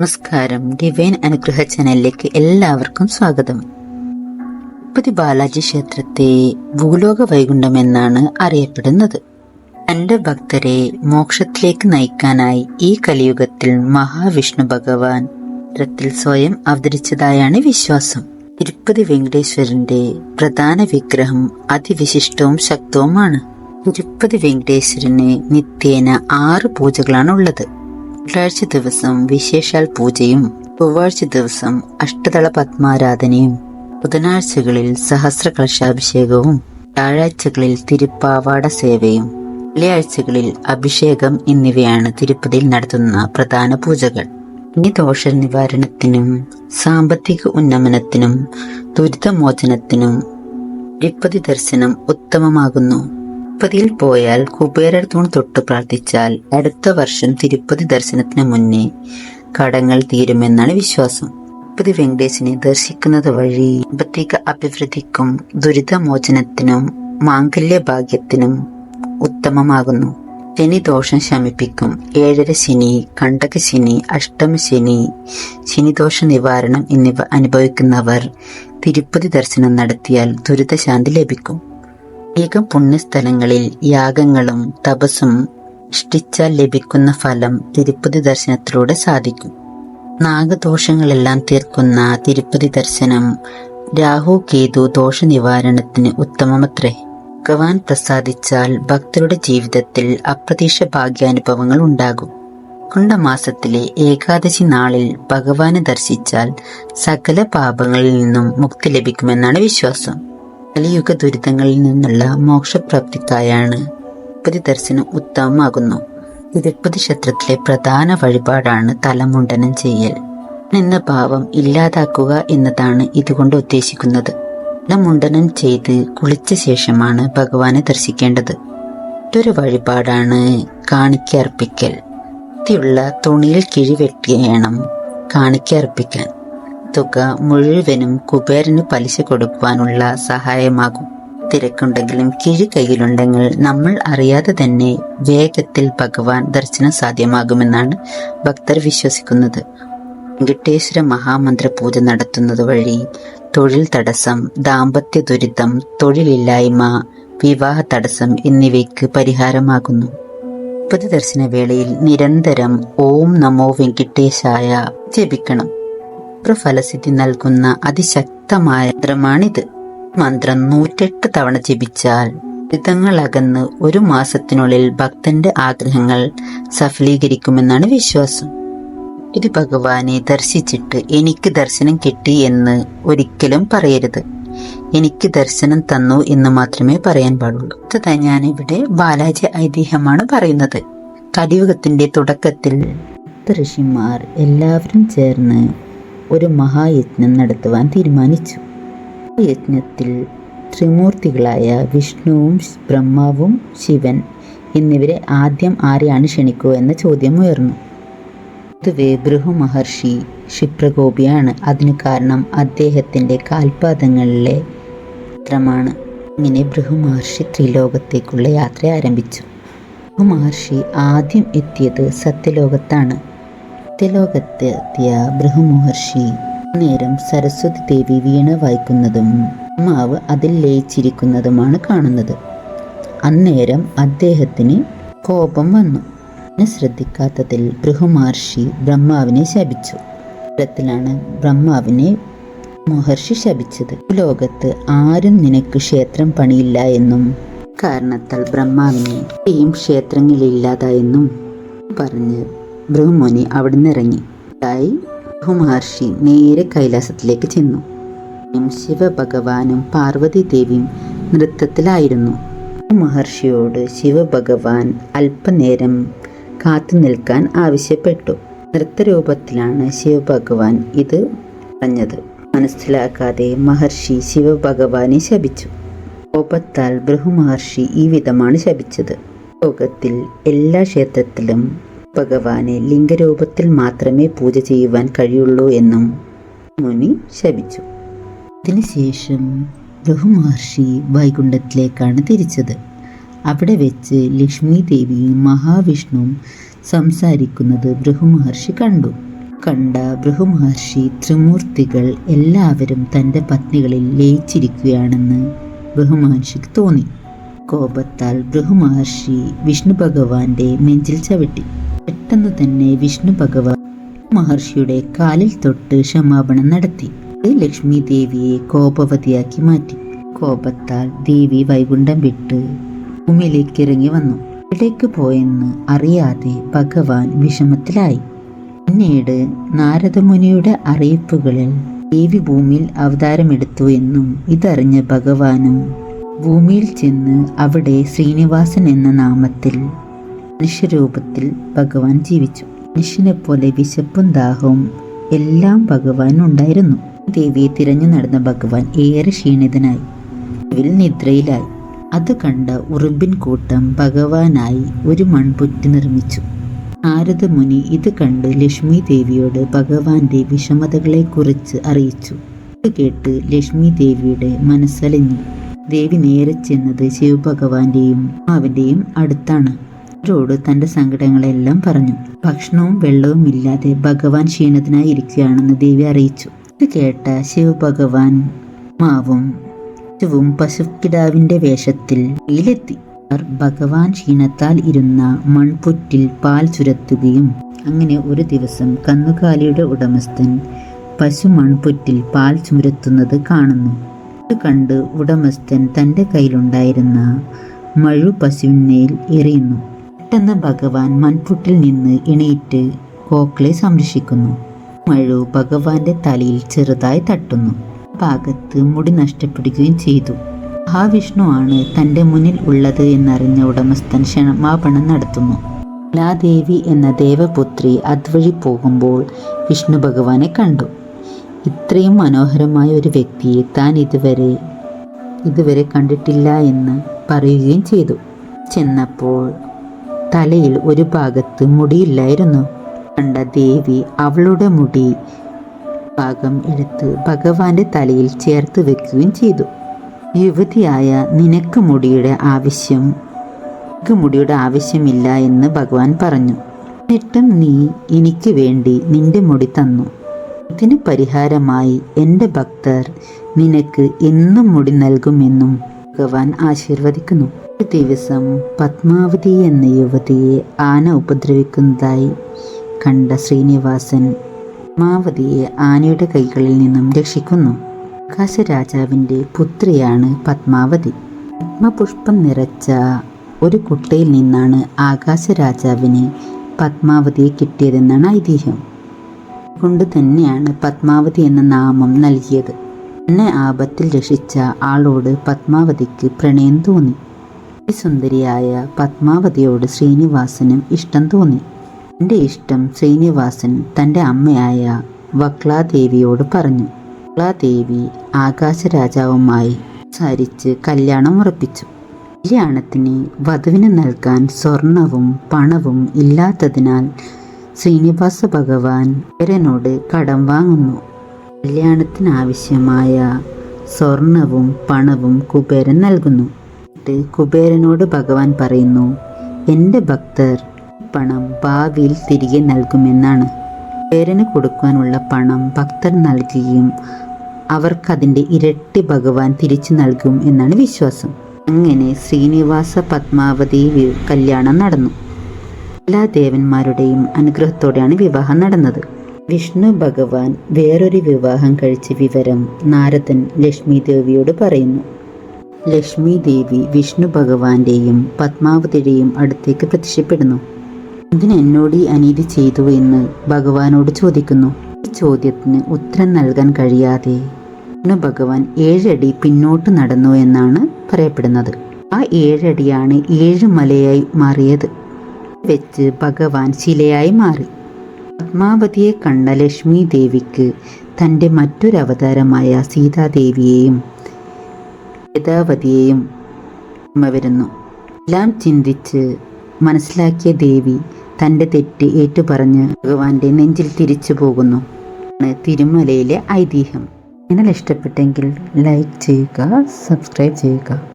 നമസ്കാരം. ഡിവൈൻ അനുഗ്രഹ ചാനലിലേക്ക് എല്ലാവർക്കും സ്വാഗതം. തിരുപ്പതി ബാലാജി ക്ഷേത്രത്തെ ഭൂലോക വൈകുണ്ഠം എന്നാണ് അറിയപ്പെടുന്നത്. തന്റെ ഭക്തരെ മോക്ഷത്തിലേക്ക് നയിക്കാനായി ഈ കലിയുഗത്തിൽ മഹാവിഷ്ണു ഭഗവാൻ ക്ഷേത്രത്തിൽ സ്വയം അവതരിച്ചതായാണ് വിശ്വാസം. തിരുപ്പതി വെങ്കടേശ്വരന്റെ പ്രധാന വിഗ്രഹം അതിവിശിഷ്ടവും ശക്തവുമാണ്. തിരുപ്പതി വെങ്കടേശ്വരന് നിത്യേന ആറ് പൂജകളാണ് ഉള്ളത് തിങ്കളാഴ്ച ദിവസം വിശേഷാൽ പൂജയും ചൊവ്വാഴ്ച ദിവസം അഷ്ടതള പത്മാരാധനയും. ബുധനാഴ്ചകളിൽ സഹസ്ര കലശാഭിഷേകവും വ്യാഴാഴ്ചകളിൽ തിരുപ്പാവാട സേവയും വെള്ളിയാഴ്ചകളിൽ അഭിഷേകം എന്നിവയാണ് തിരുപ്പതിയിൽ നടത്തുന്ന പ്രധാന പൂജകൾ. ഇനി ദോഷ നിവാരണത്തിനും സാമ്പത്തിക ഉന്നമനത്തിനും ദുരിതമോചനത്തിനും തിരുപ്പതി ദർശനം ഉത്തമമാകുന്നു. തിരുപ്പതിയിൽ പോയാൽ കുബേരർ തൂൺ തൊട്ട് പ്രാർത്ഥിച്ചാൽ അടുത്ത വർഷം തിരുപ്പതി ദർശനത്തിന് മുന്നേ കടങ്ങൾ തീരുമെന്നാണ് വിശ്വാസം. തിരുപ്പതി വെങ്കടേശനെ ദർശിക്കുന്നത് വഴി സാമ്പത്തിക അഭിവൃദ്ധിക്കും ദുരിതമോചനത്തിനും മാംഗല്യ ഭാഗ്യത്തിനും ഉത്തമമാകുന്നു. ശനി ദോഷം ശമിപ്പിക്കും. ഏഴര ശനി കണ്ടക ശനി അഷ്ടമ ശനി ശനിദോഷ നിവാരണം എന്നിവ അനുഭവിക്കുന്നവർ തിരുപ്പതി ദർശനം നടത്തിയാൽ ദുരിതശാന്തി ലഭിക്കും. അനേകം പുണ്യസ്ഥലങ്ങളിൽ യാഗങ്ങളും തപസ്സും ഇഷ്ടിച്ചാൽ ലഭിക്കുന്ന ഫലം തിരുപ്പതി ദർശനത്തിലൂടെ സാധിക്കും. നാഗദോഷങ്ങളെല്ലാം തീർക്കുന്ന തിരുപ്പതി ദർശനം രാഹു കേതു ദോഷ നിവാരണത്തിന് ഉത്തമമത്രേ. ഭഗവാൻ പ്രസാദിച്ചാൽ ഭക്തരുടെ ജീവിതത്തിൽ അപ്രതീക്ഷ ഭാഗ്യാനുഭവങ്ങൾ ഉണ്ടാകും. കുണ്ടമാസത്തിലെ ഏകാദശി നാളിൽ ഭഗവാനെ ദർശിച്ചാൽ സകല പാപങ്ങളിൽ നിന്നും മുക്തി ലഭിക്കുമെന്നാണ് വിശ്വാസം. കലിയുഗ ദുരിതങ്ങളിൽ നിന്നുള്ള മോക്ഷപ്രാപ്തിക്കായാണ് തിരുപ്പതി ദർശനം ഉത്തമമാകുന്നു. തിരുപ്പതി ക്ഷേത്രത്തിലെ പ്രധാന വഴിപാടാണ് തലമുണ്ടനം ചെയ്യൽ. എന്ന ഭാവം ഇല്ലാതാക്കുക എന്നതാണ് ഇതുകൊണ്ട് ഉദ്ദേശിക്കുന്നത്. തലമുണ്ടനം ചെയ്ത് കുളിച്ച ശേഷമാണ് ഭഗവാനെ ദർശിക്കേണ്ടത്. മറ്റൊരു വഴിപാടാണ് കാണിക്കർപ്പിക്കൽ വൃത്തിയുള്ള തുണിയിൽ കിഴിവെട്ടിയണം കാണിക്കർപ്പിക്കാൻ തുക മുഴുവനും കുബേരന് പലിശ കൊടുക്കുവാനുള്ള സഹായമാകും. തിരക്കുണ്ടെങ്കിലും കിഴി കയ്യിലുണ്ടെങ്കിൽ നമ്മൾ അറിയാതെ തന്നെ വേഗത്തിൽ ഭഗവാൻ ദർശനം സാധ്യമാകുമെന്നാണ് ഭക്തർ വിശ്വസിക്കുന്നത്. വെങ്കടേശ്വര മഹാമന്ത്ര പൂജ നടത്തുന്നത് വഴി തൊഴിൽ തടസ്സം ദാമ്പത്യ ദുരിതം തൊഴിലില്ലായ്മ വിവാഹ തടസ്സം എന്നിവയ്ക്ക് പരിഹാരമാകുന്നു. മുപ്പത് ദർശന വേളയിൽ നിരന്തരം ഓം നമോ വെങ്കിട്ടേശായ ജപിക്കണം. ഫലസിദ്ധി നൽകുന്ന അതിശക്തമായ മന്ത്രമാണിത് മന്ത്രം നൂറ്റെട്ട് തവണ ജപിച്ചാൽ ദുരിതങ്ങൾ അകന്ന് ഒരു മാസത്തിനുള്ളിൽ ഭക്തന്റെ ആഗ്രഹങ്ങൾ സഫലീകരിക്കുമെന്നാണ് വിശ്വാസം. ഇത് ഭഗവാനെ ദർശിച്ചിട്ട് എനിക്ക് ദർശനം കിട്ടി എന്ന് ഒരിക്കലും പറയരുത്. എനിക്ക് ദർശനം തന്നു എന്ന് മാത്രമേ പറയാൻ പാടുള്ളൂ. ഞാൻ ഇവിടെ ബാലാജി ഐതിഹ്യമാണ് പറയുന്നത്. കലിയുഗത്തിന്റെ തുടക്കത്തിൽ ഋഷിമാർ എല്ലാവരും ചേർന്ന് ഒരു മഹായജ്ഞം നടത്തുവാൻ തീരുമാനിച്ചു. യജ്ഞത്തിൽ ത്രിമൂർത്തികളായ വിഷ്ണുവും ബ്രഹ്മാവും ശിവൻ എന്നിവരെ ആദ്യം ആരെയാണ് ക്ഷണിക്കുക എന്ന ചോദ്യം ഉയർന്നു. പൊതുവെ ഭൃഹു മഹർഷി ക്ഷിപ്രകോപിയാണ്. അതിന് കാരണം അദ്ദേഹത്തിന്റെ കാൽപാദങ്ങളിലെ ചിത്രമാണ് ഇങ്ങനെ ഭൃഹു മഹർഷി ത്രിലോകത്തേക്കുള്ള യാത്ര ആരംഭിച്ചു. ഭൃഹു മഹർഷി ആദ്യം എത്തിയത് സത്യലോകത്താണ്. സത്യലോകത്തെത്തിയ ഭൃഹു നേരം സരസ്വതി ദേവി വീണ വായിക്കുന്നതും അമ്മാവ് അതിൽ ലയിച്ചിരിക്കുന്നതുമാണ് കാണുന്നത്. അന്നേരം അദ്ദേഹത്തിന് കോപം വന്നു. ശ്രദ്ധിക്കാത്തതിൽ ബൃഹമഹർഷി ബ്രഹ്മാവിനെ ശപിച്ചു. ഇത്തരത്തിലാണ് ബ്രഹ്മാവിനെ മഹർഷി ശപിച്ചത്. ലോകത്ത് ആരും നിനക്ക് ക്ഷേത്രം പണിയില്ല എന്നും കാരണത്താൽ ബ്രഹ്മാവിനെ ക്ഷേത്രങ്ങളില്ലാതായെന്നും പറഞ്ഞ് ബൃഹമുനി അവിടുന്ന് ഇറങ്ങി. തായി ബൃഹമഹർഷി നേരെ കൈലാസത്തിലേക്ക് ചെന്നു. ശിവഭഗവാനും പാർവതി ദേവിയും നൃത്തത്തിലായിരുന്നു. മഹർഷിയോട് ശിവഭഗവാൻ അല്പനേരം കാത്തു നിൽക്കാൻ ആവശ്യപ്പെട്ടു. നൃത്തരൂപത്തിലാണ് ശിവഭഗവാൻ ഇത് പറഞ്ഞത്. മനസ്സിലാക്കാതെ മഹർഷി ശിവഭഗവാനെ ശപിച്ചു. കോപത്താൽ ബ്രഹ്മഹർഷി ഈ വിധമാണ് ശപിച്ചത്. ലോകത്തിൽ എല്ലാ ക്ഷേത്രത്തിലും ഭഗവാനെ ലിംഗരൂപത്തിൽ മാത്രമേ പൂജ ചെയ്യുവാൻ കഴിയുള്ളൂ എന്നും മുനി ശപിച്ചു. അതിനുശേഷം ബ്രഹ്മഹർഷി വൈകുണ്ഠത്തിലേക്കാണ് തിരിച്ചത്. അവിടെ വെച്ച് ലക്ഷ്മി ദേവിയും മഹാവിഷ്ണുവും സംസാരിക്കുന്നത് ബൃഹുമഹർഷി കണ്ടു. കണ്ട ബൃഹുമഹർഷി ത്രിമൂർത്തികൾ എല്ലാവരും തന്റെ പത്നികളിൽ ലയിച്ചിരിക്കുകയാണെന്ന് ബൃഹുമഹർഷിക്ക് തോന്നി. കോപത്താൽ ബൃഹുമഹർഷി വിഷ്ണു ഭഗവാന്റെ നെഞ്ചിൽ ചവിട്ടി. പെട്ടെന്ന് തന്നെ വിഷ്ണു ഭഗവാൻ മഹർഷിയുടെ കാലിൽ തൊട്ട് ക്ഷമാപണം നടത്തി. ലക്ഷ്മി ദേവിയെ കോപവതിയാക്കി മാറ്റി. കോപത്താൽ ദേവി വൈകുണ്ഠം വിട്ട് ഭൂമിയിലേക്ക് ഇറങ്ങി വന്നു. ഇടയ്ക്ക് പോയെന്ന് അറിയാതെ ഭഗവാൻ വിഷമത്തിലായി. പിന്നീട് നാരദമുനിയുടെ അറിയിപ്പുകളിൽ ദേവി ഭൂമിയിൽ അവതാരമെടുത്തു എന്നും ഇതറിഞ്ഞ ഭഗവാനും ഭൂമിയിൽ ചെന്ന് അവിടെ ശ്രീനിവാസൻ എന്ന നാമത്തിൽ മനുഷ്യരൂപത്തിൽ ഭഗവാൻ ജീവിച്ചു. മനുഷ്യനെ പോലെ വിശപ്പും ദാഹവും എല്ലാം ഭഗവാനുണ്ടായിരുന്നു ദേവിയെ തിരഞ്ഞു നടന്ന ഭഗവാൻ ഏറെ ക്ഷീണിതനായി. ഇതിൽ നിദ്രയിലായി. അത് കണ്ട ഉറുമ്പിൻ കൂട്ടം ഭഗവാനായി ഒരു മൺപുറ്റ് നിർമ്മിച്ചു. നാരദമുനി ഇത് കണ്ട് ലക്ഷ്മി ദേവിയോട് ഭഗവാന്റെ വിഷമതകളെക്കുറിച്ച് അറിയിച്ചു. ഇത് കേട്ട് ലക്ഷ്മി ദേവിയുടെ മനസ്സലിഞ്ഞു. ദേവി നേരെ ചെന്നത് ശിവഭഗവാന്റെയും മാവിന്റെയും അടുത്താണ്. അവരോട് തന്റെ സങ്കടങ്ങളെല്ലാം പറഞ്ഞു. ഭക്ഷണവും വെള്ളവും ഇല്ലാതെ ഭഗവാൻ ക്ഷീണത്തിനായി ഇരിക്കുകയാണെന്ന് ദേവി അറിയിച്ചു. ഇത് കേട്ട ശിവഭഗവാൻ മാവും ശിവും പശുക്കിടാവിന്റെ വേഷത്തിൽ വെയിലെത്തി. അവർ ഭഗവാൻ ക്ഷീണത്താൽ ഇരുന്ന മൺപുറ്റിൽ പാൽ ചുരത്തുകയും അങ്ങനെ ഒരു ദിവസം കന്നുകാലിയുടെ ഉടമസ്ഥൻ പശു മൺപുറ്റിൽ പാൽ ചുരത്തുന്നത് കാണുന്നു. ഇത് കണ്ട് ഉടമസ്ഥൻ തന്റെ കയ്യിലുണ്ടായിരുന്ന മഴു പശുവിന്മേൽ എറിയുന്നു. പെട്ടെന്ന് ഭഗവാൻ മൺപുട്ടിൽ നിന്ന് എണീറ്റ് കോക്കളെ സംരക്ഷിക്കുന്നു. മഴു ഭഗവാന്റെ തലയിൽ ചെറുതായി തട്ടുന്നു. ഭാഗത്ത് മുടി നഷ്ടപ്പെടുകയും ചെയ്തു. മഹാവിഷ്ണു ആണ് തന്റെ മുന്നിൽ ഉള്ളത് എന്നറിഞ്ഞ ഉടമസ്ഥൻ ക്ഷമാപണം നടത്തുന്നു. കലാദേവി എന്ന ദേവപുത്രി അതുവഴി പോകുമ്പോൾ വിഷ്ണു ഭഗവാനെ കണ്ടു. ഇത്രയും മനോഹരമായ ഒരു വ്യക്തിയെ താൻ ഇതുവരെ ഇതുവരെ കണ്ടിട്ടില്ല എന്ന് പറയുകയും ചെയ്തു. ചെന്നപ്പോൾ തലയിൽ ഒരു ഭാഗത്ത് മുടിയില്ലായിരുന്നു. കണ്ട ദേവി അവളുടെ മുടി ഭാഗം എടുത്ത് ഭഗവാന്റെ തലയിൽ ചേർത്ത് വെക്കുകയും ചെയ്തു. യുവതിയായ നിനക്ക് മുടിയുടെ ആവശ്യം നിനക്ക് മുടിയുടെ ആവശ്യമില്ല എന്ന് ഭഗവാൻ പറഞ്ഞു. എന്നിട്ടും നീ എനിക്ക് വേണ്ടി നിന്റെ മുടി തന്നു. ഇതിന് പരിഹാരമായി എന്റെ ഭക്തർ നിനക്ക് എന്നും മുടി നൽകുമെന്നും ഭഗവാൻ ആശീർവദിക്കുന്നു. ഒരു ദിവസം പത്മാവതി എന്ന യുവതിയെ ആന ഉപദ്രവിക്കുന്നതായി കണ്ട ശ്രീനിവാസൻ പത്മാവതിയെ ആനയുടെ കൈകളിൽ നിന്നും രക്ഷിക്കുന്നു. ആകാശരാജാവിന്റെ പുത്രിയാണ് പത്മാവതി. പത്മപുഷ്പം നിറച്ച ഒരു കുട്ടയിൽ നിന്നാണ് ആകാശരാജാവിന് പത്മാവതിയെ കിട്ടിയതെന്നാണ് ഐതിഹ്യം. കൊണ്ട് തന്നെയാണ് പത്മാവതി എന്ന നാമം നൽകിയത്. എന്നെ ആപത്തിൽ രക്ഷിച്ച ആളോട് പത്മാവതിക്ക് പ്രണയം തോന്നി. സുന്ദരിയായ പത്മാവതിയോട് ശ്രീനിവാസനും ഇഷ്ടം തോന്നി. എന്റെ ഇഷ്ടം ശ്രീനിവാസൻ തന്റെ അമ്മയായ വക്ലാദേവിയോട് പറഞ്ഞു. വക്ലാദേവി ആകാശരാജാവുമായി സംസാരിച്ച് കല്യാണം ഉറപ്പിച്ചു. കല്യാണത്തിന് വധുവിന് നൽകാൻ സ്വർണവും പണവും ഇല്ലാത്തതിനാൽ ശ്രീനിവാസ ഭഗവാൻ ഇവരനോട് കടം വാങ്ങുന്നു. കല്യാണത്തിനാവശ്യമായ സ്വർണവും പണവും കുബേരൻ നൽകുന്നു. എന്നിട്ട് കുബേരനോട് ഭഗവാൻ പറയുന്നു എന്റെ ഭക്തർ പണം ഭാവിയിൽ തിരികെ നൽകുമെന്നാണ്. കുബേരന് കൊടുക്കാനുള്ള പണം ഭക്തർ നൽകുകയും അവർക്കതിന്റെ ഇരട്ടി ഭഗവാൻ തിരിച്ചു നൽകും എന്നാണ് വിശ്വാസം. അങ്ങനെ ശ്രീനിവാസ പത്മാവതി കല്യാണം നടന്നു. എല്ലാ ദേവന്മാരുടെയും അനുഗ്രഹത്തോടെയാണ് വിവാഹം നടന്നത്. വിഷ്ണു ഭഗവാൻ വേറൊരു വിവാഹം കഴിച്ച വിവരം നാരദൻ ലക്ഷ്മി ദേവിയോട് പറയുന്നു. ലക്ഷ്മി ദേവി വിഷ്ണു ഭഗവാന്റെയും പത്മാവതിയുടെയും അടുത്തേക്ക് പ്രത്യക്ഷപ്പെടുന്നു. ഇതിന് എന്നോട് ഈ അനീതി ചെയ്തു എന്ന് ഭഗവാനോട് ചോദിക്കുന്നു. ഈ ചോദ്യത്തിന് ഉത്തരം നൽകാൻ കഴിയാതെ വിഷ്ണു ഭഗവാൻ ഏഴടി പിന്നോട്ട് നടന്നു എന്നാണ് പറയപ്പെടുന്നത്. ആ ഏഴടിയാണ് ഏഴ് മലയായി മാറിയത്. വെച്ച് ഭഗവാൻ ശിലയായി മാറി. പത്മാവതിയെ കണ്ട ലക്ഷ്മി ദേവിക്ക് തന്റെ മറ്റൊരവതാരമായ സീതാദേവിയെയും ഓർമ്മ വരുന്നു. എല്ലാം ചിന്തിച്ച് മനസ്സിലാക്കിയ ദേവി തന്റെ തെറ്റ് ഏറ്റുപറഞ്ഞ് ഭഗവാന്റെ നെഞ്ചിൽ തിരിച്ചു പോകുന്നു. തിരുമലയിലെ ഐതിഹ്യം. ചാനൽ ഇഷ്ടപ്പെട്ടെങ്കിൽ ലൈക്ക് ചെയ്യുക സബ്സ്ക്രൈബ് ചെയ്യുക.